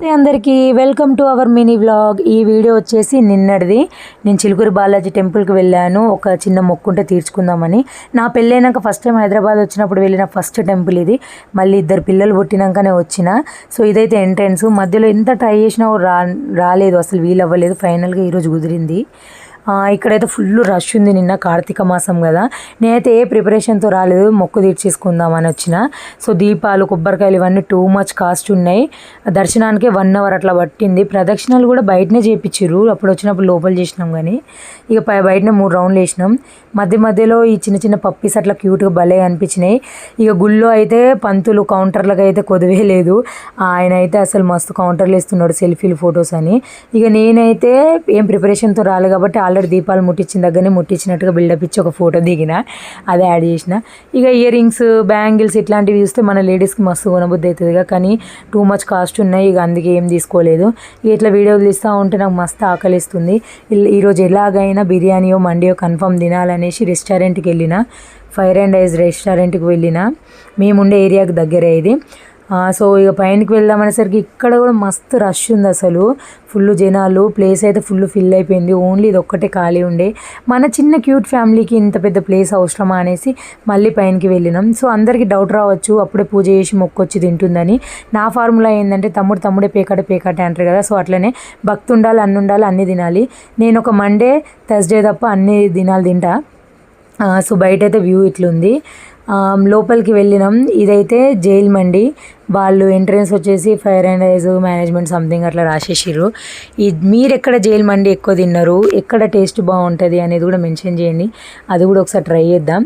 నమస్తే అందరికీ. Welcome to our mini vlog ఈ వీడియో వచ్చేసి నిన్నటిది. నేను చిలుకూరు బాలాజీ టెంపుల్కి వెళ్ళాను. ఒక చిన్న మొక్కుంటే తీర్చుకుందామని. నా పెళ్ళైనాక ఫస్ట్ టైం హైదరాబాద్ వచ్చినప్పుడు వెళ్ళిన ఫస్ట్ టెంపుల్ ఇది. మళ్ళీ ఇద్దరు పిల్లలు పుట్టినాకనే వచ్చిన. సో ఇదైతే ఎంట్రన్స్ మధ్యలో ఎంత ట్రై చేసినా రా రాలేదు. అసలు వీలు అవ్వలేదు ఫైనల్గా ఈరోజు కుదిరింది. ఇక్కడైతే ఫుల్ రష్ ఉంది నిన్న కార్తీక మాసం కదా. నేనైతే ఏ ప్రిపరేషన్తో రాలేదు మొక్కు తీర్చేసుకుందామని వచ్చిన. సో దీపాలు కొబ్బరికాయలు ఇవన్నీ టూ మచ్ కాస్ట్ ఉన్నాయి. దర్శనానికి వన్ అవర్ అట్లా పట్టింది. ప్రదక్షిణాలు కూడా బయటనే చేయించారు అప్పుడు వచ్చినప్పుడు లోపల చేసినాం కానీ ఇక పై బయటనే మూడు రౌండ్లు వేసినాం. మధ్య మధ్యలో ఈ చిన్న చిన్న పప్పీస్ అట్లా క్యూట్గా భలే అనిపించినాయి. ఇక గుళ్ళో అయితే పంతులు కౌంటర్లకు అయితే కొదివే లేదు. ఆయన అయితే అసలు మస్తు కౌంటర్లు వేస్తున్నాడు సెల్ఫీలు ఫొటోస్ అని. ఇక నేనైతే ఏం ప్రిపరేషన్తో రాలేదు కాబట్టి ఆల్రెడీ దీపాలు ముట్టించిన దగ్గరనే ముట్టించినట్టుగా బిల్డప్ ఇచ్చి ఒక ఫోటో దిగిన. అదే యాడ్ చేసిన. ఇక ఇయర్ రింగ్స్ బ్యాంగిల్స్ ఇట్లాంటివి చూస్తే మన లేడీస్కి మస్తు కొనబుద్ధి అవుతుందిగా కానీ టూ మచ్ కాస్ట్ ఉన్నాయి. ఇక అందుకే ఏం తీసుకోలేదు. ఇక ఇట్లా వీడియోలు తీస్తూ ఉంటే నాకు మస్తు ఆకలిస్తుంది. ఈరోజు ఎలాగైనా బిర్యానీయో మండియో కన్ఫర్మ్ తినాలనేసి రెస్టారెంట్కి వెళ్ళిన. ఫైర్ అండ్ రైస్ రెస్టారెంట్కి వెళ్ళిన. మేముండే ఏరియాకి దగ్గర ఇది. సో ఇక పైనకి వెళ్దామనేసరికి ఇక్కడ కూడా మస్తు రష్ ఉంది అసలు. ఫుల్ జనాలు ప్లేస్ అయితే ఫుల్ ఫిల్ అయిపోయింది. ఓన్లీ ఇది ఒక్కటే ఖాళీ ఉండే. మన చిన్న క్యూట్ ఫ్యామిలీకి ఇంత పెద్ద ప్లేస్ అవసరమా అనేసి మళ్ళీ పైనకి వెళ్ళినాం. సో అందరికీ డౌట్ రావచ్చు. అప్పుడే పూజ చేసి మొక్కొచ్చి తింటుందని. నా ఫార్ములా ఏంటంటే తమ్ముడు తమ్ముడే పేకాట పేకాట అంటారు కదా. సో అట్లనే భక్తి ఉండాలి అన్ని ఉండాలి అన్ని తినాలి. నేను ఒక మండే థర్స్డే తప్ప అన్ని దినాలు తింటా. సో బయట అయితే వ్యూ ఇట్లుంది. లోపలికి వెళ్ళినాం. ఇదైతే జైల్ మండి. వాళ్ళు ఎంట్రన్స్ వచ్చేసి fire and ice management something అట్లా రాసేసారు ఈ మీరు ఎక్కడ జైల్ మండి ఎక్కువ తిన్నారు? ఎక్కడ టేస్ట్ బాగుంటుంది అనేది కూడా మెన్షన్ చేయండి. అది కూడా ఒకసారి ట్రై చేద్దాం.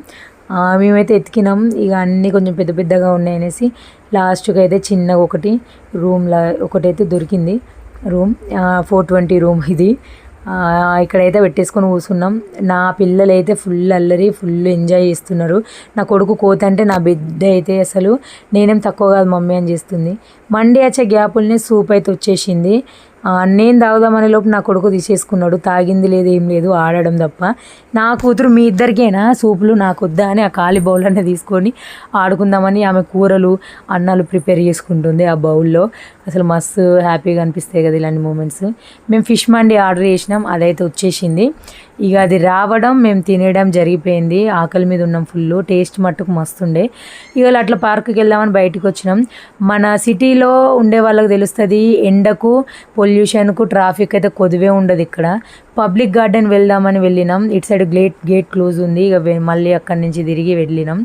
మేమైతే ఎతికినాం. ఇక అన్నీ కొంచెం పెద్ద పెద్దగా ఉన్నాయి అనేసి లాస్ట్కి అయితే చిన్నగా ఒకటి రూమ్లా ఒకటైతే దొరికింది రూమ్. ఫోర్ ట్వంటీ రూమ్ ఇది. ఇక్కడైతే పెట్టేసుకొని కూర్చున్నాం. నా పిల్లలు అయితే ఫుల్ అల్లరి ఫుల్ ఎంజాయ్ చేస్తున్నారు. నా కొడుకు కోత అంటే నా బిడ్డ అయితే అసలు నేనేం తక్కువ కాదు మమ్మీ అని చేస్తుంది. మండి వచ్చే గ్యాపుల్ని సూప్ అయితే వచ్చేసింది. నేను తాగుదామనే లోపు నా కొడుకు తీసేసుకున్నాడు. తాగింది లేదు ఏం లేదు ఆడడం తప్ప. నా కూతురు మీ ఇద్దరికైనా? సూపులు నాకు వద్దా అని ఆ ఖాళీ బౌల్ అన్నీ తీసుకొని ఆడుకుందామని ఆమె కూరలు అన్నాలు ప్రిపేర్ చేసుకుంటుంది ఆ బౌల్లో. అసలు మస్తు హ్యాపీగా అనిపిస్తాయి కదా ఇలాంటి మూమెంట్స్. మేము ఫిష్ మండి ఆర్డర్ చేసినాం అదైతే వచ్చేసింది. ఇక అది రావడం మేము తినేయడం జరిగిపోయింది. ఆకలి మీద ఉన్నాం ఫుల్ టేస్ట్ మట్టుకు మస్తుండే. ఇక అట్లా పార్క్కి వెళ్దామని బయటికి వచ్చినాం. మన సిటీలో ఉండే వాళ్ళకి తెలుస్తుంది ఎండకు పొల్యూషన్కు ట్రాఫిక్ అయితే కొద్దివే ఉండదు ఇక్కడ. పబ్లిక్ గార్డెన్ వెళ్దామని వెళ్ళినాం. ఇటు సైడ్ గేట్ గేట్ క్లోజ్ ఉంది. ఇక మళ్ళీ అక్కడి నుంచి తిరిగి వెళ్ళినాం.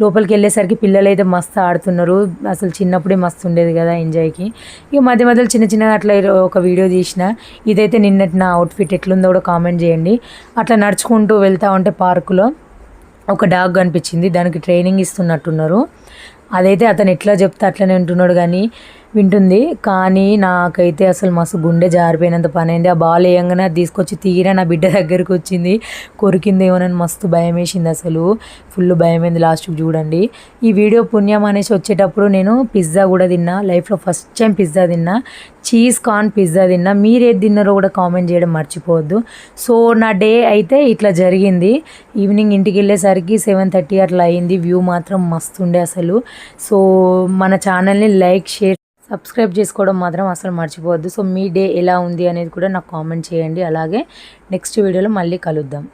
లోపలికి వెళ్ళేసరికి పిల్లలు అయితే మస్తు ఆడుతున్నారు. అసలు చిన్నప్పుడే మస్తు ఉండేది కదా ఎంజాయ్కి. ఇక మధ్య మధ్యలో చిన్న చిన్నగా అట్లా ఒక వీడియో తీసిన. ఇదైతే నిన్నటి నా అవుట్ఫిట్ ఎట్లుందో కూడా కామెంట్ చేయండి. అట్లా నడుచుకుంటూ వెళ్తా ఉంటే పార్కులో ఒక డాగ్ కనిపించింది. దానికి ట్రైనింగ్ ఇస్తున్నట్టున్నారు. అదైతే అతను ఎట్లా చెప్తే అట్లనే ఉంటున్నాడు కానీ వింటుంది. కానీ నాకైతే అసలు మస్తు గుండె జారిపోయినంత పని అయింది ఆ బాల్ వేయంగానే అది తీసుకొచ్చి తీరా నా బిడ్డ దగ్గరికి వచ్చింది. కొరికిందేమోనని మస్తు భయం వేసింది అసలు. ఫుల్ భయం అయింది లాస్ట్కి చూడండి. ఈ వీడియో పుణ్యం అనేసి వచ్చేటప్పుడు నేను పిజ్జా కూడా తిన్నా. లైఫ్లో ఫస్ట్ టైం పిజ్జా తిన్నా. చీజ్ కార్న్ పిజ్జా తిన్నా. మీరేది తిన్నారో కూడా కామెంట్ చేయడం మర్చిపోవద్దు. సో నా డే అయితే ఇట్లా జరిగింది. ఈవినింగ్ ఇంటికి వెళ్ళేసరికి సెవెన్ థర్టీ అట్లా అయింది. వ్యూ మాత్రం మస్తు ఉండే అసలు. సో మన ఛానల్ని లైక్ షేర్ సబ్స్క్రైబ్ చేసుకోవడం మాత్రం అసలు మర్చిపోవద్దు. సో మీ డే ఎలా ఉంది అనేది కూడా నాకు కామెంట్ చేయండి. అలాగే నెక్స్ట్ వీడియోలో మళ్ళీ కలుద్దాం.